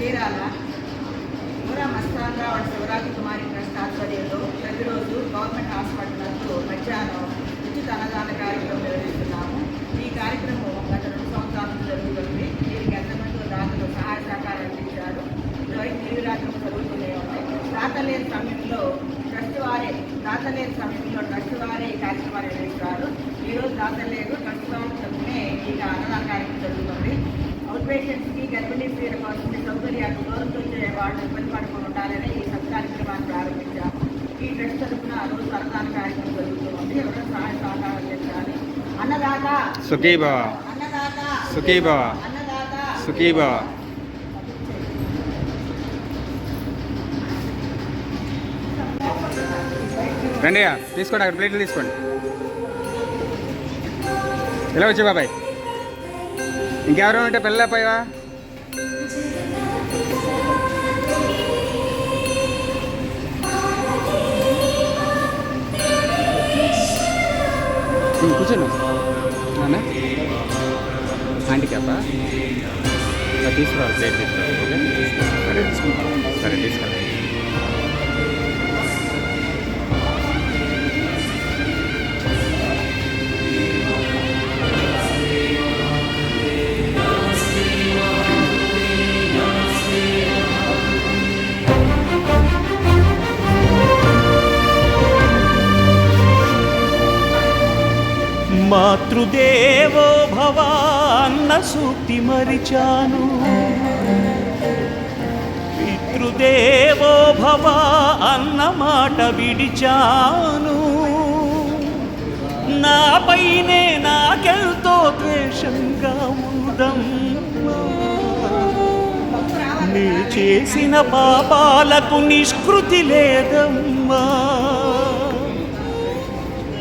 చీరాల నూరా మస్తాన్గా వాడి శివరాజు కుమారి ట్రస్ట్ ఆధ్వర్యంలో ప్రతిరోజు గవర్నమెంట్ హాస్పిటల్తో మధ్యాహ్నం ఉచిత అన్నదాన కార్యక్రమం నిర్వహిస్తున్నాము. ఈ కార్యక్రమం గత రెండు సంవత్సరాలు జరుగుతుంది. దీనికి ఎంతమంది దాతలు సహాయ సహకారం అందించారు. ఇరవై నిర్విరాత్రం జరుగుతూనే ఉన్నాయి దాతలేని సమయంలో ట్రస్ట్ వారే దాతలేని సమయంలో ట్రస్ట్ వారే ఈ కార్యక్రమాలు నిర్వహిస్తారు. ఈరోజు దాతలేరు ట్రస్ట్ వారి తరఫునే ఈ అన్నదాన కార్యక్రమం జరుగుతుంది. అవుట్ పేషెంట్స్కి గర్భిణీ స్త్రీల కోసం సౌకర్యాలు దూరంతో వచ్చే వాళ్ళు ఇబ్బంది పడకుండా ఉండాలని ఈ సబ్ కార్యక్రమాన్ని ప్రారంభించాము ఈ ట్రస్ట్ తరఫున రోజు అన్నదాన కార్యక్రమం జరుగుతూ ఉంది ఎవరైనా సహాయ సహకారం చేయాలి అన్నదాత! సుఖీ భవ అన్నదాత! సుఖీ భవ అన్నదాత! సుఖీ భవ రండి తీసుకోండి అక్కడ ప్లేట్లు తీసుకోండి. ఇలా వచ్చి బాబాయ్? ఇంకెవరైనా ఉంటే పిల్లలేపోయావా కూర్చోండి నాన్న? ఆంటీ క్యాపా తీసుకురావాలి ప్లేట్ తీసుకురావాలి. సరే మాతృదేవో భవాన్న సూక్తి మరిచాను. పితృదేవో భవ అన్న మాట విడిచాను. నాపైనే నాకెంతో ద్వేషంగా ఉందం నీ చేసిన పాపాలకు నిష్కృతి లేదమ్మా.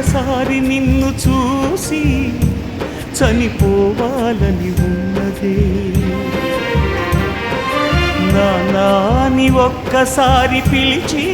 ఒక్కసారి నిన్ను చూసి చనిపోవాలని ఉన్నదే. నాని ఒక్కసారి పిలిచి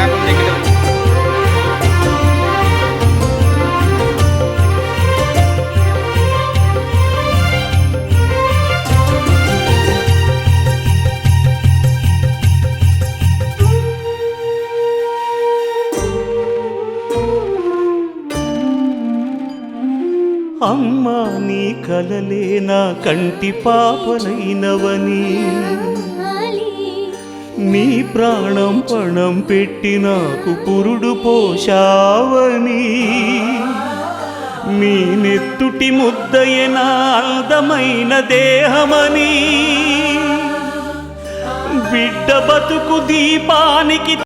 ఇటువైపు ఉందమ్మా ట్యాప్ అమ్మా నీ కలలే నా కంటి పాపలైనవని నీ ప్రాణం పణం పెట్టి నాకు పురుడు పోషావని నీ నెత్తుటి ముద్దయే నా అందమైన దేహమని. బిడ్డ బతుకు దీపానికి